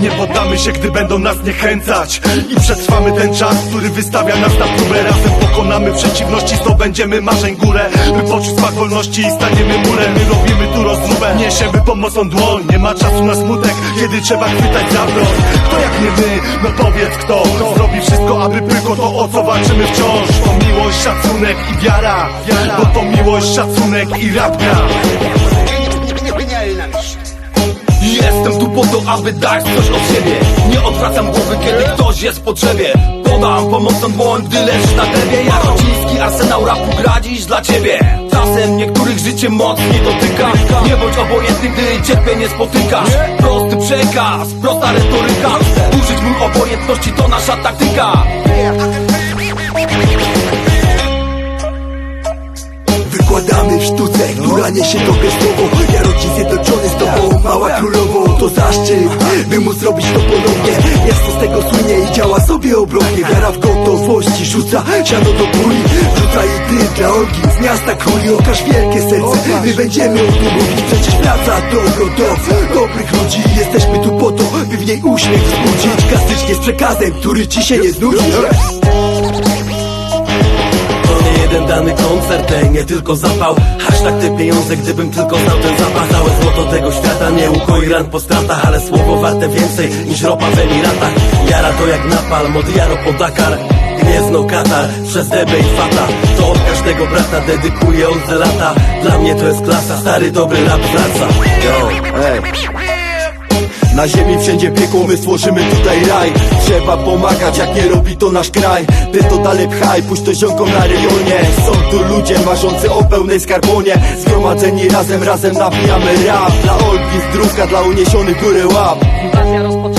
Nie poddamy się, gdy będą nas niechęcać. I przetrwamy ten czas, który wystawia nas na próbę. Razem pokonamy przeciwności, zdobędziemy marzeń górę. By poczuć smak wolności i staniemy murem. My robimy tu rozróbę, niesiemy pomocą dłoń. Nie ma czasu na smutek, kiedy trzeba chwytać za broń. Kto jak nie my, no powiedz kto Zrobi wszystko, aby tylko to o co walczymy wciąż. To miłość, szacunek i wiara. Bo to miłość, szacunek i rap aby dać coś od siebie. Nie odwracam głowy, kiedy ktoś jest w potrzebie. Podam pomocną dłoń, gdy leżysz na glebie. Ja rodziński arsenał rapu gra dziś dla ciebie. Czasem niektórych życie mocniej dotyka Nie bądź obojętny, gdy cierpienie spotykasz. Prosty przekaz, prosta retoryka. Użyć mój obojętności to nasza taktyka. Wykładamy w sztuce, która niesie to gestowo Ja rodzin zjednoczony z tobą, mała królowo To zaszczyt, by móc robić to ponownie Miasto z tego słynie i działa sobie obronnie Wiara w gotowości rzuca siano do kuli Rzuca i ty dla Olgi z miasta króli Okaż wielkie serce, my będziemy o tym mówić Przecież praca dobro do dobrych ludzi Jesteśmy tu po to, by w niej uśmiech wzbudzić. Klasycznie z przekazem, który ci się nie znudzi Jeden dany koncert, ej, nie tylko zapał. Hashtag te pieniądze, gdybym tylko znał ten zapach. Całe złoto tego świata nie ukoi ran po stratach Ale słowo warte więcej niż ropa w Emiratach. Jara to jak napalm, od Jaro po Dakar. Gniezno Katar, przez Debę i Fata. To od każdego brata dedykuję od lata. Dla mnie to jest klasa, stary dobry rap wraca. Yo, ej Na ziemi wszędzie piekło, my stworzymy tutaj raj. Trzeba pomagać, jak nie robi to nasz kraj. Ty to dalej pchaj, puść to ziomkom na rejonie. Są tu ludzie marzący o pełnej skarbonie. Zgromadzeni razem, razem nawijamy rap. Dla Olgi zdrówka, dla uniesionych góry łap. Inwazja rozpoczęta.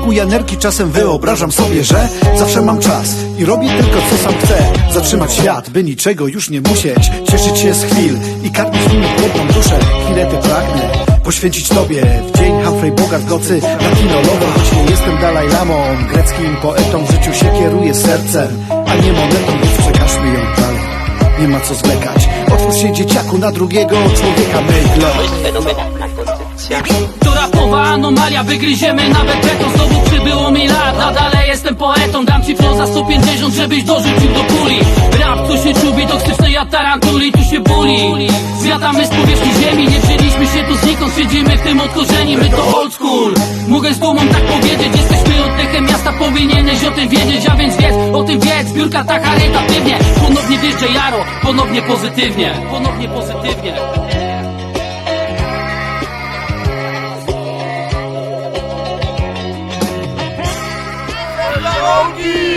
Jak u Janerki czasem wyobrażam sobie, że zawsze mam czas i robię tylko co sam chcę. Zatrzymać świat, by niczego już nie musieć. Cieszyć się z chwil i karmić nimi głodną duszę. Chwilę te pragnę poświęcić tobie. W dzień Humphrey Bogart nocy Latino lover, choć nie jestem Dalaj Lamą. Greckim poetą w życiu się kieruję sercem A nie monetą, więc przekażmy ją dalej. Nie ma co zwlekać. Otwórz się dzieciaku na drugiego człowieka myśl To rapowa anomalia, wygryziemy nawet beton Znowu przybyło mi lat, nadal jestem poetą Dam ci flow za 150, żebyś dorzucił do puli Rap, co się czubi, toksyczny ja Tu się buli, zjadamy z powierzchni ziemi Nie wzięliśmy się tu znikąd, siedzimy w tym od korzeni My to old school, mogę z dumą tak powiedzieć Jesteśmy oddechem miasta, powinieneś o tym wiedzieć A więc wiedz, o tym wiedz, zbiórka ta charytatywnie Ponownie wjeżdża Jaro, ponownie pozytywnie. Ponownie pozytywnie Oh.